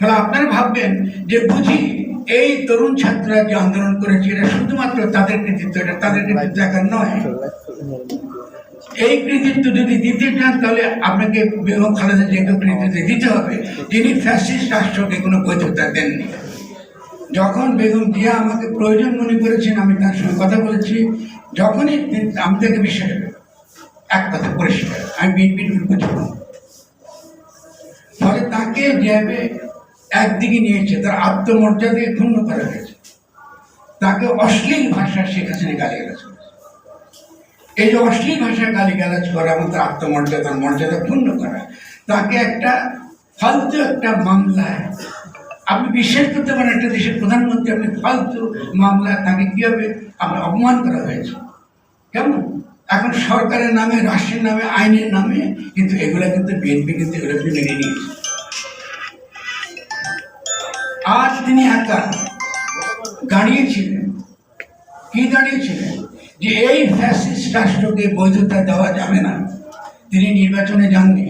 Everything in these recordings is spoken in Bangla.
তাহলে আপনারা ভাববেন যে বুঝি এই তরুণ ছাত্ররা যে আন্দোলন করেছে, এটা শুধুমাত্র তাদের কৃতিত্ব, এটা তাদের কৃতিত্ব একার নয়। এই কৃতিত্ব যদি দিতে চান, তাহলে আপনাকে বেগম খালেদা জিয়াকে কৃতিত্ব দিতে হবে। যিনি ফ্যাসিস্ট রাষ্ট্রকে কোনো বৈধতা দেননি। যখন বেগম জিয়া আমাকে প্রয়োজন মনে করেছেন, আমি তার সঙ্গে কথা বলেছি। যখনই আমি তাকে বিশ্বাস এক কথা পরিষ্কার, আমি বিএনপির বুঝব ফলে তাকে যেভাবে একদিকে নিয়েছে, তার আত্মমর্যাদাকে ক্ষুণ্ণ করা হয়েছে। তাকে অশ্লীল ভাষা শেখ হাসিনা গালিগালাজ করেছে এই যে অশ্লীল ভাষায় গালিগালাজ করা এবং তার আত্মমর্যাদার মর্যাদা ক্ষুণ্ণ করা, তাকে একটা ফালতু একটা মামলায় আপনি বিশ্বাস করতে পারেন একটা দেশের প্রধানমন্ত্রী, আপনি ফালতু মামলায় তাকে কীভাবে আপনার অপমান করা হয়েছে? কেমন? এখন সরকারের নামে, রাষ্ট্রের নামে, আইনের নামে, কিন্তু এগুলো কিন্তু বিএনপি কিন্তু এগুলো কিন্তু মেনে নিয়েছে। আজ তিনি একা দাঁড়িয়েছিলেন কি দাঁড়িয়েছিলেন যে এই ফ্যাসিস্ট রাষ্ট্রকে বৈধতা দেওয়া যাবে না। তিনি নির্বাচনে যাননি।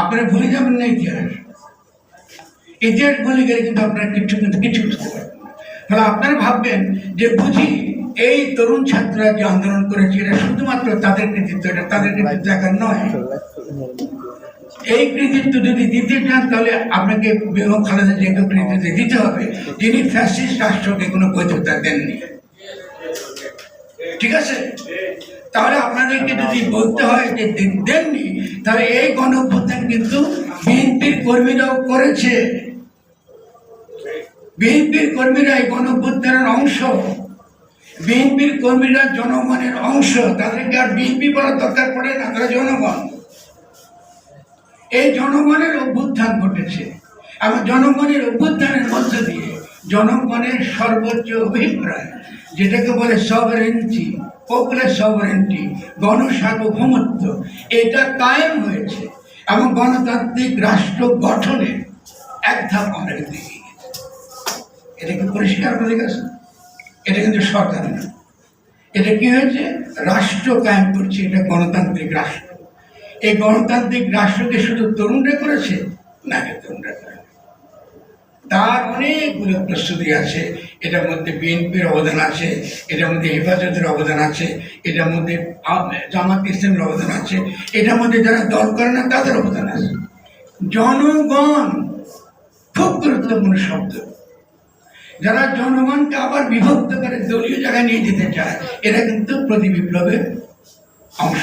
আপনারা ভুলে যাবেন না ইতিহাস। ইতিহাস ভুলে গেলে কিন্তু আপনারা কিছু কিন্তু কিছু বুঝতে তাহলে আপনারা ভাববেন যে বুঝি এই তরুণ ছাত্ররা যে আন্দোলন করেছে, এটা শুধুমাত্র তাদের কৃতিত্ব, এটা তাদের কৃতিত্ব একার নয়। এই কৃতিত্ব যদি দিতে চান, তাহলে আপনাকে বেগম খালেদা জিয়াকে কৃতিত্ব দিতে হবে। যিনি ফ্যাসিস্ট রাষ্ট্রকে কোনো বৈধতা দেননি। ঠিক আছে? তাহলে আপনাদেরকে যদি বলতে হয় যে দেননি, তাহলে এই গণ অভ্যুত্থান কিন্তু বিএনপির কর্মীরাও করেছে। বিএনপির কর্মীরা এই গণ অভ্যুত্থানের অংশ। বিএনপির কর্মীরা জনগণের অংশ। তাদেরকে আর বিএনপি বলার দরকার পড়ে না, তারা জনগণ। এই জনগণের অভ্যুত্থান ঘটেছে। এবং জনগণের অভ্যুত্থানের মধ্য দিয়ে জনগণের সর্বোচ্চ অভিপ্রায়, যেটাকে বলে সভারেন্টি পপুলার সভারেন্টি গণসার্বভৌমত্ব, এটা কায়েম হয়েছে এবং গণতান্ত্রিক রাষ্ট্র গঠনে এক ধাপ আমরা কিন্তু এটা কি পরিষ্কার বলে গেছে? এটা কিন্তু সরকার না এটা কি হয়েছে? রাষ্ট্র কায়েম করছে, এটা গণতান্ত্রিক রাষ্ট্র। এই গণতান্ত্রিক রাষ্ট্রকে শুধু তরুণরা করেছে? না তরুণরা করে তার অনেকগুলো প্রস্তুতি আছে। এটার মধ্যে বিএনপির অবদান আছে, এটার মধ্যে হেফাজতের অবদান আছে, এটার মধ্যে জামাত ইসলামের অবদান আছে, এটার মধ্যে যারা দল করে না, তাদের অবদান আছে। জনগণ খুব গুরুত্বপূর্ণ শব্দ। যারা জনগণকে আবার বিভক্ত করে দলীয় জায়গায় নিয়ে যেতে চায়, এরা কিন্তু প্রতি বিপ্লবের অংশ।